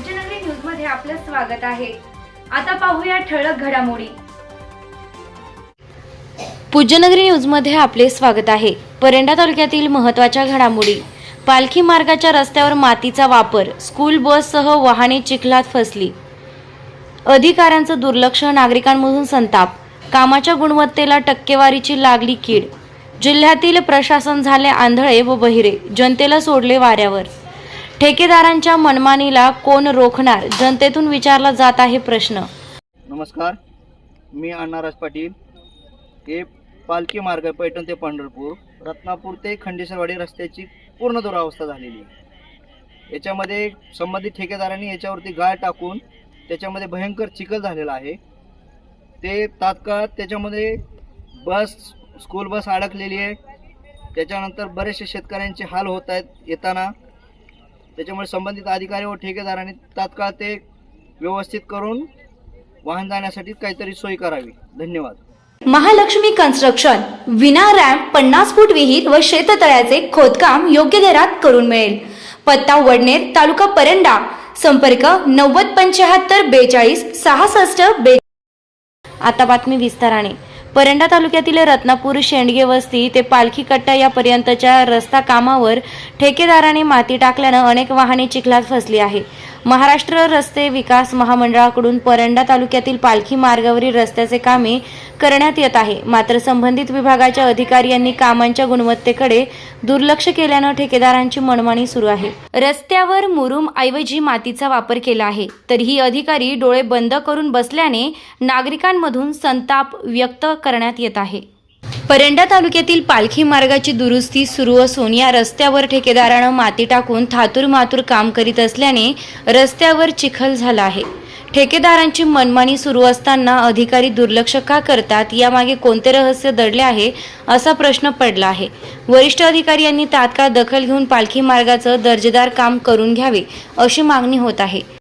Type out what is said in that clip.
पूज्यनगरी न्यूजमध्ये आपलं स्वागत आहे. आता पाहूया ठळक घडामोडी. पूज्यनगरी न्यूजमध्ये आपले स्वागत आहे. परंडा तालुक्यातील महत्त्वाच्या घडामोडी. पालखी मार्गाच्या रस्त्यावर मातीचा वापर स्कूल बससह वाहने चिखलात फसली. अधिकाऱ्यांचं दुर्लक्ष नागरिकांमधून संताप. कामाच्या गुणवत्तेला टक्केवारीची लागली कीड. जिल्ह्यातील प्रशासन झाले आंधळे व बहिरे. जनतेला सोडले वाऱ्यावर. ठेकेदारांच्या मनमानीला कोण रोखणार? जनतेतून विचारला जात आहे प्रश्न. नमस्कार. मी अण्णाराज पाटील. हे पालखी मार्ग पैठण ते पंढरपूर रत्नापूर ते खंडेश्वरवाडी रस्त्याची पूर्ण दुरावस्था झालेली आहे. याच्यामध्ये संबंधित ठेकेदारांनी याच्यावरती गाळ टाकून त्याच्यामध्ये भयंकर चिखल झालेला आहे. ते तात्काळ त्याच्यामध्ये बस स्कूल बस अडकलेली आहे. त्याच्यानंतर बरेचसे शेतकऱ्यांचे हाल होत आहेत येताना. त्याच्यामुळे संबंधित अधिकारी व ठेकेदारांनी तात्काळ ते व्यवस्थित करून वाहन जाण्यासाठी काहीतरी सोय करावी. धन्यवाद. महालक्ष्मी कन्स्ट्रक्शन विना रॅम्प पन्नास फूट विहीर व शेततळ्याचे खोदकाम योग्य दरात करून मिळेल. पत्ता वडनेर तालुका परंडा संपर्क नव्वद पंच्याहत्तर बेचाळीस सहासष्ट बे आता बातमी विस्ताराने. परंडा तालुक्यातील रत्नापूर शेंडगे वस्ती ते पालखी कट्टा यापर्यंतच्या रस्ता कामावर ठेकेदाराने माती टाकल्यानं अनेक वाहने चिखलात फसली आहे. महाराष्ट्र रस्ते विकास महामंडळाकडून परंडा तालुक्यातील पालखी मार्गावरील रस्त्याचे कामे करण्यात येत आहे. मात्र संबंधित विभागाच्या अधिकारी यांनी कामांच्या गुणवत्तेकडे दुर्लक्ष केल्यानं ठेकेदारांची मनमानी सुरू आहे. रस्त्यावर मुरुम ऐवजी मातीचा वापर केला आहे. तरीही अधिकारी डोळे बंद करून बसल्याने नागरिकांमधून संताप व्यक्त करण्यात येत आहे. परंडा तालुक्यातील पालखी मार्गाची दुरुस्ती सुरू असून या रस्त्यावर ठेकेदारानं माती टाकून थातूर मातूर काम करीत असल्याने रस्त्यावर चिखल झाला आहे. ठेकेदारांची मनमानी सुरू असताना अधिकारी दुर्लक्ष का करतात? यामागे कोणते रहस्य दडले आहे असा प्रश्न पडला आहे. वरिष्ठ अधिकारी यांनी तात्काळ दखल घेऊन पालखी मार्गाचं दर्जेदार काम करून घ्यावे अशी मागणी होत आहे.